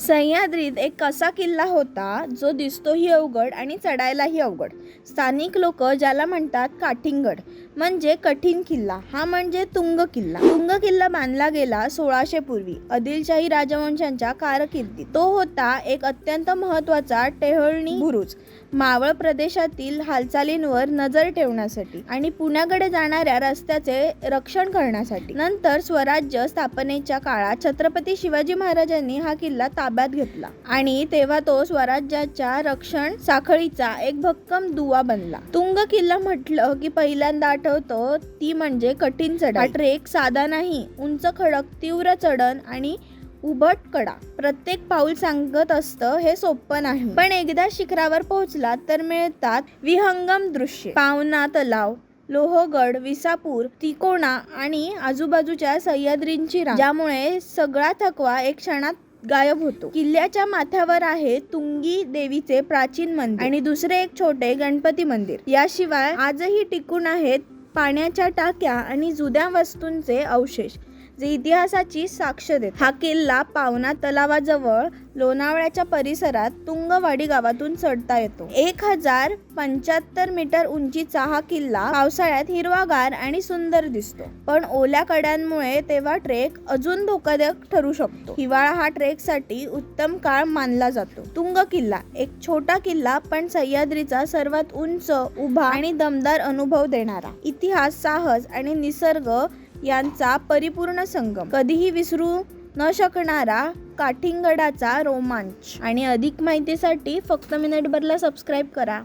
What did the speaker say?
सह्याद्रीत एक असा किल्ला होता जो दिसतोही अवघड आणि चढायलाही अवघड. स्थानिक लोक ज्याला म्हणतात काठिंगड म्हणजे कठीण किल्ला. हा म्हणजे तुंग किल्ला. तुंग किल्ला बांधला गेला सोळाशे पूर्वी. आदिलशाही राजवंशांच्या कारकिर्दीत. तो होता एक अत्यंत महत्त्वाचा टेहळणी बुरुज. मावळ प्रदेशातील हालचालींवर नजर ठेवण्यासाठी आणि पुण्याकडे जाणाऱ्या रस्त्याचे रक्षण करण्यासाठी. नंतर स्वराज्य स्थापनेच्या काळात छत्रपती शिवाजी महाराजांनी हा किल्ला ताब्यात घेतला. आणि तेव्हा तो स्वराज्याच्या रक्षण साखळीचा एक भक्कम दुवा बनला. तुंग किल्ला म्हटलं की पहिल्यांदा आठवतो ती म्हणजे कठीण चढाई. ट्रेक साधा नाही उंच खडक तीव्र चढण आणि उभट कडा. प्रत्येक पाऊल सांगत असतं हे सोपं नाही. पण एकदा शिखरावर पोहोचला तर मिळतात विहंगम दृश्य. पावना तलाव लोहगड विसापूर तिकोणा आणि आजूबाजूच्या सह्याद्रींची रांग. ज्यामुळे सगळा थकवा एक क्षणात गायब होतो. किल्ल्याच्या माथ्यावर आहे तुंगी देवीचे प्राचीन मंदिर आणि दुसरे एक छोटे गणपती मंदिर. याशिवाय आजही टिकून आहेत पाण्याच्या टाक्या आणि जुद्या वस्तूंचे अवशेष. जे इतिहासाची साक्ष देत. हा किल्ला पावना तलावाजवळ लोणावळ्याच्या परिसरात तुंगवाडी गावातून चढता येतो. एक हजार पंच्याहत्तर मीटर उंचीचा हा किल्ला पावसाळ्यात हिरवागार आणि सुंदर दिसतो. पण ओल्या कड्यांमुळे तेव्हा ट्रेक अजून धोकादायक ठरू शकतो. हिवाळा हा ट्रेकसाठी उत्तम काळ मानला जातो. तुंग किल्ला एक छोटा किल्ला पण सह्याद्रीचा सर्वात उंच उभा आणि दमदार अनुभव देणारा. इतिहास साहस आणि निसर्ग यांचा परिपूर्ण संगम. कधीही विसरू न शकणारा काठिंगडाचा रोमांच. आणि अधिक माहितीसाठी फक्त मिनिटभरला सबस्क्राईब करा.